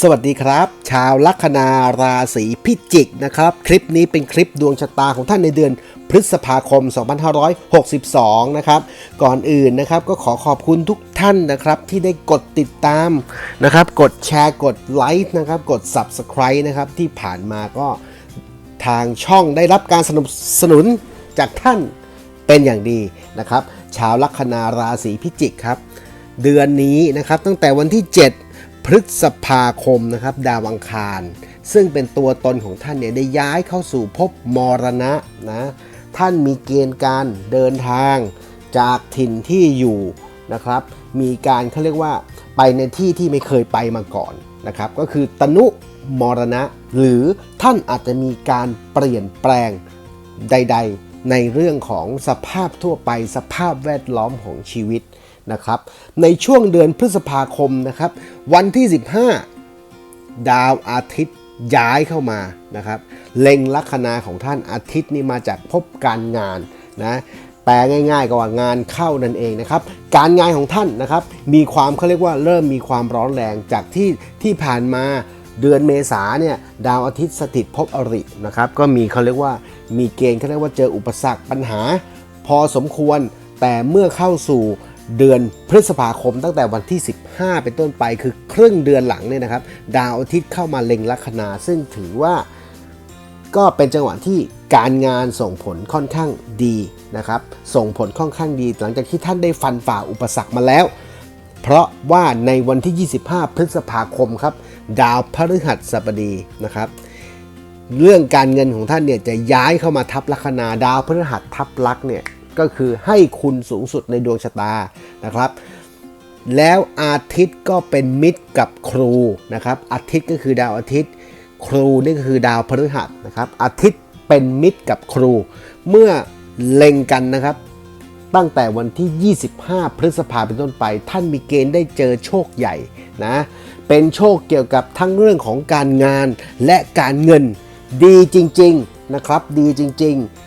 สวัสดีครับ ชาวลัคนาราศีพิจิกนะครับ คลิปนี้เป็นคลิปดวงชะตาของท่านในเดือนพฤษภาคม 2562 นะครับ ก่อนอื่นนะครับก็ขอขอบคุณทุกท่านนะครับที่ได้กดติดตามนะครับ กดแชร์กดไลค์นะครับ กด Subscribe นะครับที่ผ่านมาก็ทางช่องได้รับการสนับสนุนจากท่านเป็นอย่างดีนะครับ ชาวลัคนาราศีพิจิกครับ เดือนนี้นะครับตั้งแต่วันที่ 7 พฤษภาคมนะครับดาวอังคาร ซึ่งเป็นตัวตนของท่านเนี่ยได้ย้ายเข้าสู่ภพมรณะนะท่านมีเกณฑ์การเดินทางจากถิ่นที่อยู่นะครับ มีการเขาเรียกว่าไปในที่ที่ไม่เคยไปมาก่อนนะครับ ก็คือตนุมรณะ หรือท่านอาจจะมีการเปลี่ยนแปลงใด ๆ ในเรื่องของสภาพทั่วไปสภาพแวดล้อมของชีวิต นะครับ ในช่วงเดือนพฤษภาคมนะครับ วันที่ 15 ดาวอาทิตย์ย้ายเข้ามานะครับ เล็งลัคนาของท่านอาทิตย์นี่มาจากภพการงานนะแปลง่ายๆก็ว่างานเข้านั่นเองนะครับ การงานของท่านนะครับ มีความเขาเรียกว่าเริ่มมีความร้อนแรงจากที่ที่ผ่านมาเดือนเมษาเนี่ยดาวอาทิตย์สถิตภพอรินะครับก็มีเขาเรียกว่ามีเกณฑ์เขาเรียกว่าเจออุปสรรคปัญหา พอสมควรแต่เมื่อเข้าสู่ เดือนพฤษภาคมตั้งแต่วันที่ 15 เป็นต้นไป คือครึ่งเดือนหลังเนี่ยนะครับ ดาวอาทิตย์เข้ามาเล็งลัคนา ซึ่งถือว่าก็เป็นจังหวะที่การงานส่งผลค่อนข้างดีนะครับ ส่งผลค่อนข้างดี หลังจากที่ท่านได้ฟันฝ่าอุปสรรคมาแล้ว เพราะว่าในวันที่ 25 พฤษภาคมครับ ดาวพฤหัสบดีนะครับเรื่องการเงินของท่านเนี่ยจะย้ายเข้ามาทับลัคนาดาวพฤหัสทับลักเนี่ย ก็คือให้คุณสูงสุดในดวงชะตานะครับ แล้วอาทิตย์ก็เป็นมิตรกับครูนะครับอาทิตย์ก็คือดาวอาทิตย์ ครูนี่ก็คือดาวพฤหัสนะครับอาทิตย์เป็นมิตรกับครู เมื่อเล็งกันนะครับตั้งแต่วันที่ 25 พฤษภาเป็นต้นไป ท่านมีเกณฑ์ได้เจอโชคใหญ่นะ เป็นโชคเกี่ยวกับทั้งเรื่องของการงานและการเงิน ดีจริง ๆ นะครับ ดีจริง ๆ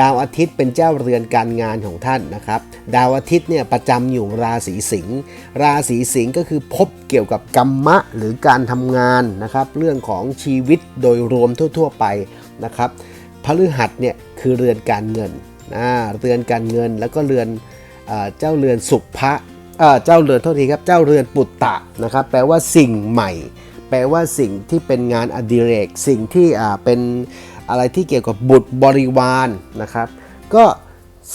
ดาวอาทิตย์เป็นเจ้าเรือนการงานของท่านนะครับ ดาวอาทิตย์เนี่ยประจำอยู่ราศีสิงห์ราศีสิงห์ก็คือพบเกี่ยวกับกรรมะหรือการทำงานนะครับ เรื่องของชีวิตโดยรวมทั่ว ๆ ไปนะครับพฤหัสเนี่ยคือเรือนการเงินนะเรือนการเงินแล้วก็เรือนเจ้าเรือนสุภะเอ่อเจ้าเรือนโทษทีครับเจ้าเรือนปุตตะนะครับ แปลว่าสิ่งใหม่ แปลว่าสิ่งที่เป็นงานอดิเรก สิ่งที่เป็น อะไรที่เกี่ยวกับบุตรบริวารนะครับ ก็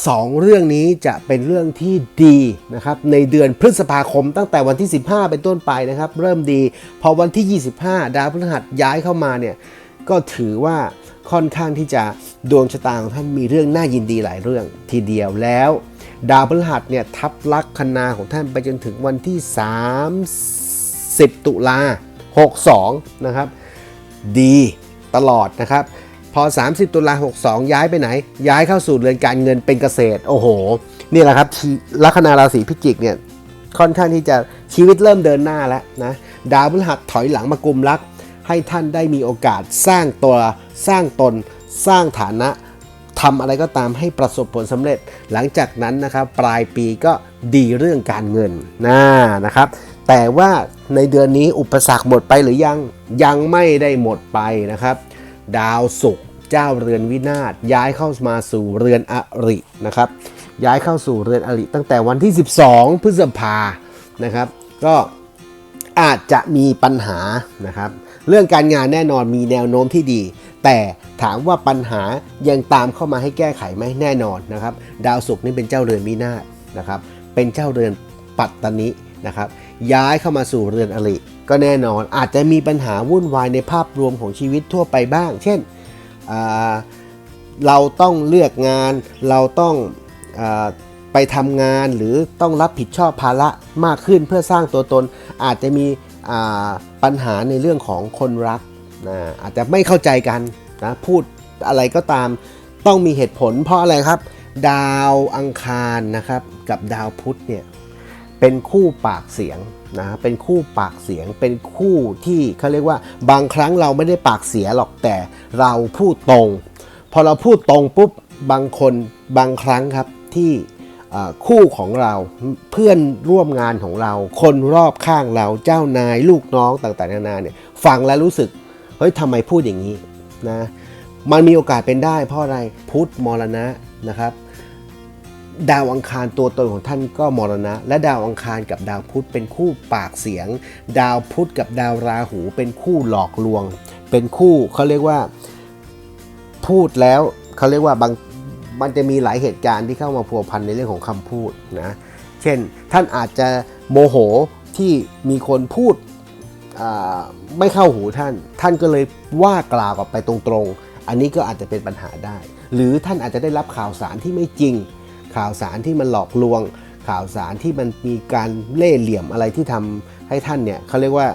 สองเรื่องนี้จะเป็นเรื่องที่ดีนะครับในเดือนพฤษภาคมตั้งแต่วันที่ 15 เป็นต้นไปนะครับ เริ่มดี พอวันที่ 25 ดาวพฤหัสย้ายเข้ามาเนี่ยก็ถือว่าค่อนข้างที่จะดวงชะตาของท่านมีเรื่องน่ายินดีหลายเรื่องทีเดียวแล้ว ดาวพฤหัสเนี่ยทับลักคนาของท่านไปจนถึงวันที่ 30 ตุลา62 นะครับ ดีตลอดนะครับ พอ 30 ตุลา62 ย้ายไปไหน ย้ายเข้าสู่เรือนการเงินเป็นเกษตร โอ้โห นี่แหละครับลัคนาราศีพิจิกเนี่ยค่อนข้างที่จะชีวิตเริ่มเดินหน้าแล้วนะดาวพฤหัสถอยหลังมากลุ่มรัก ให้ท่านได้มีโอกาสสร้างตัวสร้างตน สร้างฐานะทำอะไรก็ตามให้ประสบผลสำเร็จ หลังจากนั้นนะครับปลายปีก็ดีเรื่องการเงินนะนะครับ แต่ว่าในเดือนนี้อุปสรรคหมดไปหรือยังยังไม่ได้หมดไปนะครับ ดาวศุกร์เจ้าเรือนวินาศย้ายเข้ามาสู่เรือนอรินะครับ ย้ายเข้าสู่เรือนอริตั้งแต่วันที่ 12 พฤษภานะครับ ก็อาจจะมีปัญหานะครับ เรื่องการงานแน่นอนมีแนวโน้มที่ดี แต่ถามว่าปัญหายังตามเข้ามาให้แก้ไขไหมแน่นอนนะครับ ดาวศุกร์นี่เป็นเจ้าเรือนวินาศนะครับ เป็นเจ้าเรือนปัตตนินะครับ ย้ายเข้ามาสู่เรือนอริ ก็แน่นอนอาจจะมีปัญหาวุ่นวายในภาพรวมของชีวิตทั่วไปบ้าง เช่นเราต้องเลือกงาน เราต้องอไปทำงานหรือต้องรับผิดชอบภาระมากขึ้นเพื่อสร้างตัวตน อาจจะมีปัญหาในเรื่องของคนรักนะอาจจะไม่เข้าใจกันนะพูดอะไรก็ตามต้องมีเหตุผลเพราะอะไรครับ ดาวอังคารนะครับกับดาวพุธเนี่ย เป็นคู่ปากเสียงนะเป็นคู่ปากเสียงเป็นคู่ที่เขาเรียกว่า บางครั้งเราไม่ได้ปากเสียหรอกแต่เราพูดตรง พอเราพูดตรงปุ๊บบางคนบางครั้งครับที่คู่ของเราเพื่อนร่วมงานของเรา คนรอบข้างเราเจ้านายลูกน้องต่างๆนานาเนี่ยฟังแล้วรู้สึกเฮ้ยทำไมพูดอย่างนี้นะมันมีโอกาสเป็นได้เพราะอะไรพุทธมรณะนะครับ ดาวอังคารตัวตนของท่านก็มรณะ และดาวอังคารกับดาวพุธเป็นคู่ปากเสียง ดาวพุธกับดาวราหูเป็นคู่หลอกลวง เป็นคู่เขาเรียกว่าพูดแล้วเขาเรียกว่าบางมันจะมีหลายเหตุการณ์ที่เข้ามาพัวพันในเรื่องของคำพูดนะเช่นท่านอาจจะโมโหที่มีคนพูดไม่เข้าหูท่าน ท่านก็เลยว่ากล่าวออกไปตรงๆ อันนี้ก็อาจจะเป็นปัญหาได้ หรือท่านอาจจะได้รับข่าวสารที่ไม่จริง ข่าวสารที่มันหลอกลวง ข่าวสารที่มันมีการเล่ห์เหลี่ยมอะไรที่ทำให้ท่านเนี่ยเขาเรียกว่า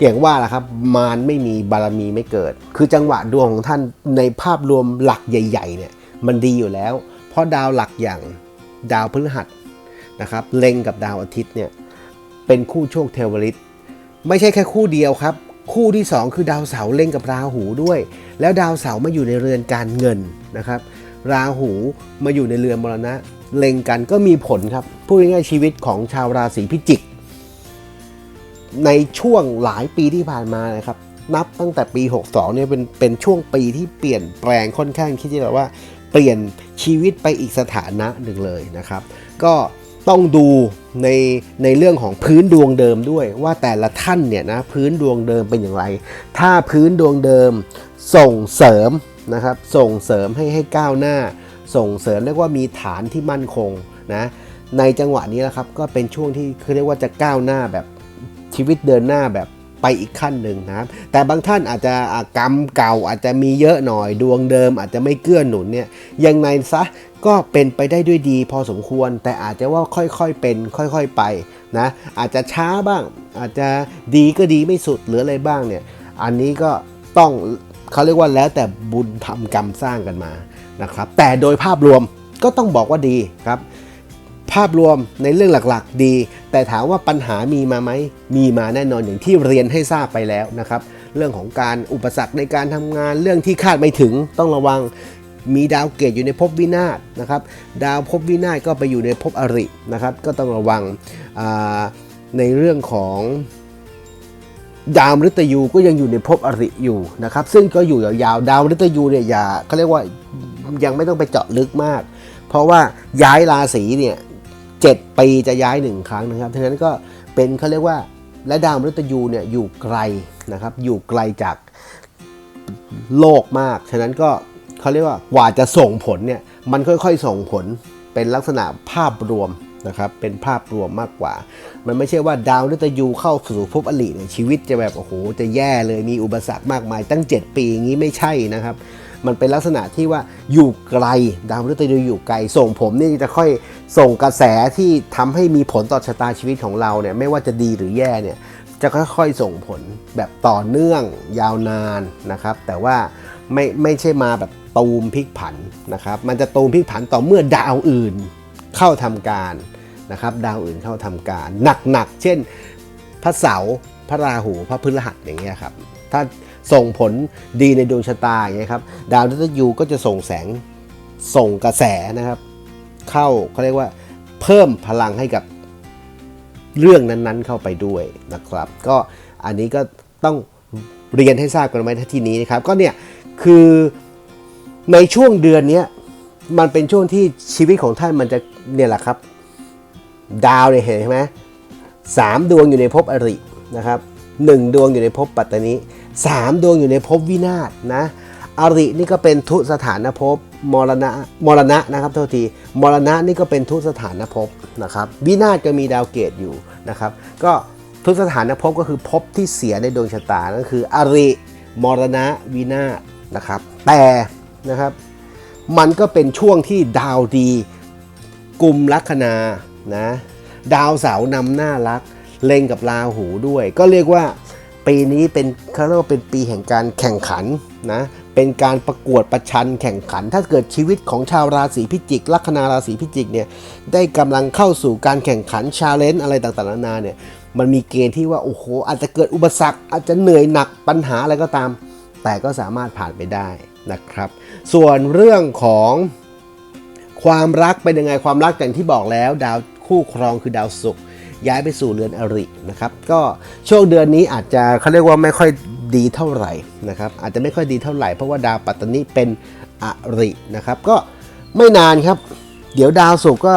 อย่างว่าแหะครับมารไม่มีบารมีไม่เกิด คือจังหวะดวงของท่านในภาพรวมหลักใหญ่ ๆ เนี่ยมันดีอยู่แล้ว เพราะดาวหลักอย่างดาวพฤหัสนะครับเล็งกับดาวอาทิตย์เนี่ยเป็นคู่โชคเทวริตไม่ใช่แค่คู่เดียวครับ คู่ที่ 2 คือดาวเสาร์เล็งกับราหูด้วย แล้วดาวเสาร์มาอยู่ในเรือนการเงินนะครับ ราหูมาอยู่ในเรือนมรณะ เล็งกันก็มีผลครับพูดง่ายๆชีวิตของชาวราศีพิจิก ในช่วงหลายปีที่ผ่านมานะครับ นับตั้งแต่ปี 62เนี่ยเป็นเป็นช่วงปีที่เปลี่ยนแปลงค่อนข้างคิดจะแบบว่า เปลี่ยนชีวิตไปอีกสถานะหนึ่งเลยนะครับ ก็ต้องดูในในเรื่องของพื้นดวงเดิมด้วย ว่าแต่ละท่านเนี่ยนะพื้นดวงเดิมเป็นอย่างไร ถ้าพื้นดวงเดิมส่งเสริมนะครับส่งเสริมให้ให้ก้าวหน้า ส่งเสริมเรียกว่ามีฐานที่มั่นคงนะในจังหวะนี้นะครับก็เป็นช่วงที่คือเรียกว่าจะก้าวหน้าแบบชีวิตเดินหน้าแบบไปอีกขั้นหนึ่งนะครับ แต่บางท่านอาจจะอะกรรมเก่าอาจจะมีเยอะหน่อยดวงเดิมอาจจะไม่เกื้อหนุนเนี่ยยังไงซะก็เป็นไปได้ด้วยดีพอสมควร แต่อาจจะว่าค่อยๆเป็น ค่อยๆไปนะอาจจะช้าบ้าง อาจจะดีก็ดีไม่สุดหรืออะไรบ้างเนี่ยอันนี้ก็ต้องเขาเรียกว่าแล้วแต่บุญทำกรรมสร้างกันมา นะครับแต่โดยภาพรวมก็ต้องบอกว่าดีครับ ภาพรวมในเรื่องหลักๆดี แต่ถามว่าปัญหามีมาไหมมีมาแน่นอนอย่างที่เรียนให้ทราบไปแล้วนะครับเรื่องของการอุปสรรคในการทำงานเรื่องที่คาดไม่ถึงต้องระวังมีดาวเกตอยู่ในภพวินาศนะครับดาวภพวินาศก็ไปอยู่ในภพอรินะครับ ก็ต้องระวังในเรื่องของดาวมฤตยูก็ยังอยู่ในภพอริอยู่นะครับ ซึ่งก็อยู่ยาวๆดาวมฤตยูเนี่ยอย่าเขาเรียกว่า ยังไม่ต้องไปเจาะลึกมาก เพราะว่าย้ายราศีเนี่ยเจ็ดปีจะย้ายหนึ่งครั้งนะครับฉะนั้นก็เป็นเขาเรียกว่าและดาวมฤตยูเนี่ยอยู่ไกลนะครับ อยู่ไกลจากโลกมาก ฉะนั้นก็เขาเรียกว่ากว่าจะส่งผลเนี่ยมันค่อยๆส่งผลเป็นลักษณะภาพรวมนะครับเป็นภาพรวมมากกว่า มันไม่ใช่ว่าดาวฤตยูเข้าสู่ภพอลิเนี่ยชีวิตจะแบบโอ้โหจะแย่เลยมีอุปสรรคมากมายตั้ง 7 ปีอย่างนี้ไม่ใช่นะครับ มันเป็นลักษณะที่ว่าอยู่ไกลดาวพฤตยูอยู่ไกล ส่งผมนี่จะค่อยส่งกระแสที่ทำให้มีผลต่อชะตาชีวิตของเราเนี่ยไม่ว่าจะดีหรือแย่เนี่ยจะค่อยๆส่งผลแบบต่อเนื่องยาวนานนะครับ แต่ว่าไม่ไม่ใช่มาแบบตูมพลิกผันนะครับ มันจะตูมพลิกผันต่อเมื่อดาวอื่นเข้าทำการนะครับ ดาวอื่นเข้าทำการหนักๆเช่นพระเสาร์พระราหูพระพฤหัสอย่างเงี้ยครับถ้า ส่งผลดีในดวงชะตาอย่างเงี้ยครับดาวฤตยูก็จะส่งแสงส่งกระแสนะครับ เข้าเขาเรียกว่าเพิ่มพลังให้กับเรื่องนั้นๆเข้าไปด้วยนะครับ ก็อันนี้ก็ต้องเรียนให้ทราบกันไว้ที่นี้นะครับ ก็เนี่ยคือในช่วงเดือนนี้มันเป็นช่วงที่ชีวิตของท่านมันจะเนี่ยแหละครับ ดาวเนี่ยเห็นไหมสามดวงอยู่ในภพอรินะครับหนึ่งดวงอยู่ในภพปัตตานี สามดวงอยู่ในภพวินาศนะอรินี่ก็เป็นทุสถานภพมรณะมรณะนะครับโทษทีมรณะนี่ก็เป็นทุสถานภพนะครับวินาศก็มีดาวเกตอยู่นะครับก็ทุสถานภพก็คือภพที่เสียในดวงชะตานั่นคืออริมรณะวินาศนะครับแต่นะครับมันก็เป็นช่วงที่ดาวดีกลุ่มลัคนานะดาวเสาร์นำหน้ารักเล็งกับราหูด้วย ก็เรียกว่า ปีนี้เป็นเขาเรียกว่าเป็นปีแห่งการแข่งขันนะเป็นการประกวดประชันแข่งขัน ถ้าเกิดชีวิตของชาวราศีพิจิก ลัคนาราศีพิจิกเนี่ยได้กำลังเข้าสู่การแข่งขันชาเลนจ์อะไรต่างๆนานาเนี่ยมันมีเกณฑ์ที่ว่าโอ้โหอาจจะเกิดอุปสรรคอาจจะเหนื่อยหนักปัญหาอะไรก็ตาม แต่ก็สามารถผ่านไปได้นะครับ ส่วนเรื่องของความรักเป็นยังไงความรักอย่างที่บอกแล้ว ดาวคู่ครองคือดาวศุกร์ ย้ายไปสู่เรือนอรินะครับก็ช่วงเดือนนี้อาจจะเขาเรียกว่าไม่ค่อยดีเท่าไหร่นะครับอาจจะไม่ค่อยดีเท่าไหร่เพราะว่าดาวปัตตานีเป็นอรินะครับก็ไม่นานครับ เดี๋ยวดาวศุกร์ก็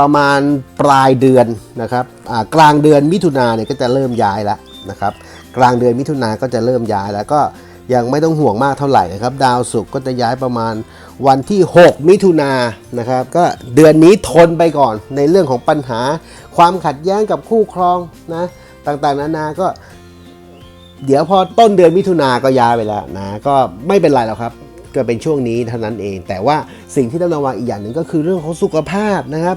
ประมาณปลายเดือนนะครับกลางเดือนมิถุนาเนี่ยก็จะเริ่มย้ายแล้วนะครับกลางเดือนมิถุนาก็จะเริ่มย้ายแล้วก็ ยังไม่ต้องห่วงมากเท่าไหร่นะครับ ดาวศุกร์ก็จะย้ายประมาณวันที่ 6 มิถุนายนนะครับ ก็เดือนนี้ทนไปก่อนในเรื่องของปัญหา ความขัดแย้งกับคู่ครองนะต่างๆนานาก็ เดี๋ยวพอต้นเดือนมิถุนาก็ย้ายไปแล้วนะก็ไม่เป็นไรหรอกครับก็เป็นช่วงนี้เท่านั้นเอง แต่ว่าสิ่งที่ต้องระวังอีกอย่างหนึ่งก็คือเรื่องของสุขภาพนะครับ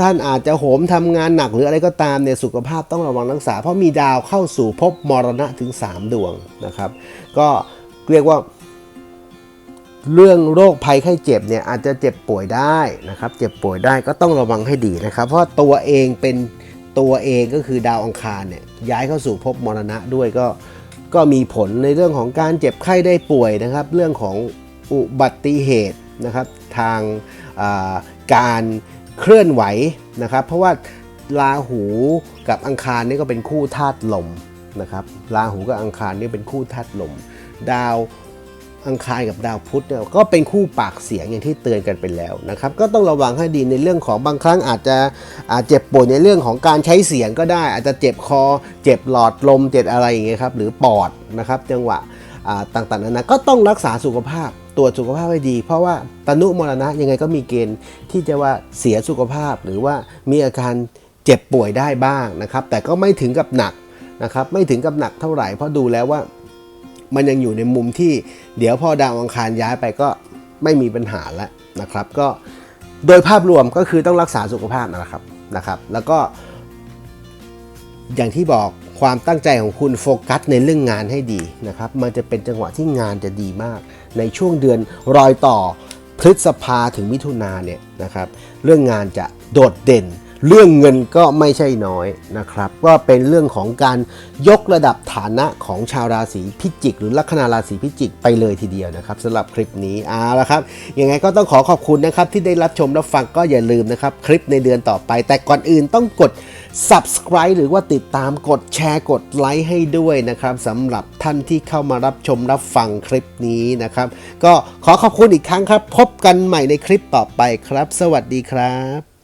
ท่านอาจจะโหมทำงานหนักหรืออะไรก็ตามเนี่ยสุขภาพต้องระวังรักษา เพราะมีดาวเข้าสู่ภพมรณะถึง 3 ดวงนะครับ ก็เรียกว่าเรื่องโรคภัยไข้เจ็บเนี่ยอาจจะเจ็บป่วยได้นะครับ เจ็บป่วยได้ก็ต้องระวังให้ดีนะครับ เพราะตัวเองเป็นตัวเองก็คือดาวอังคารเนี่ยย้ายเข้าสู่ภพมรณะด้วยก็ก็มีผลในเรื่องของการเจ็บไข้ได้ป่วยนะครับ เรื่องของอุบัติเหตุนะครับ ทางาการ เคลื่อนไหวนะครับ เพราะว่าราหูกับอังคารนี่ก็เป็นคู่ธาตุลมนะครับราหูกับอังคารนี่เป็นคู่ธาตุลม ดาวอังคารกับดาวพุธเนี่ยก็เป็นคู่ปากเสียงอย่างที่เตือนกันไปแล้วนะครับ ก็ต้องระวังให้ดีในเรื่องของบางครั้งอาจจะอาจเจ็บป่วยในเรื่องของการใช้เสียงก็ได้ อาจจะเจ็บคอ เจ็บหลอดลมเจ็บอะไรอย่างเงี้ยครับหรือปอดนะครับจังหวะอ่าต่างๆนานาก็ต้องรักษาสุขภาพ ตรวจสุขภาพให้ดี เพราะว่าตนุมรณะยังไงก็มีเกณฑ์ที่จะว่าเสียสุขภาพ หรือว่ามีอาการเจ็บป่วยได้บ้างนะครับ แต่ก็ไม่ถึงกับหนักนะครับ ไม่ถึงกับหนักเท่าไหร่เพราะดูแล้วว่ามันยังอยู่ในมุมที่เดี๋ยวพอดาวอังคารย้ายไปก็ไม่มีปัญหาแล้วนะครับ ก็โดยภาพรวมก็คือต้องรักษาสุขภาพนะครับนะครับ แล้วก็อย่างที่บอกความตั้งใจของคุณโฟกัสในเรื่องงานให้ดีนะครับ มันจะเป็นจังหวะที่งานจะดีมาก ในช่วงเดือนรอยต่อพฤษภาถึงมิถุนาเนี่ยนะครับเรื่องงานจะโดดเด่น เรื่องเงินก็ไม่ใช่น้อยนะครับ ก็เป็นเรื่องของการยกระดับฐานะของชาวราศีพิจิก หรือลัคนาราศีพิจิกไปเลยทีเดียวนะครับสำหรับคลิปนี้เอาละครับยังไงก็ต้องขอขอบคุณนะครับที่ได้รับชมรับฟังก็อย่าลืมนะครับ คลิปในเดือนต่อไป แต่ก่อนอื่นต้องกด subscribe หรือว่าติดตามกดแชร์กดไลค์ให้ด้วยนะครับสำหรับท่านที่เข้ามารับชมรับฟังคลิปนี้นะครับ ก็ขอขอบคุณอีกครั้งครับ พบกันใหม่ในคลิปต่อไปครับ สวัสดีครับ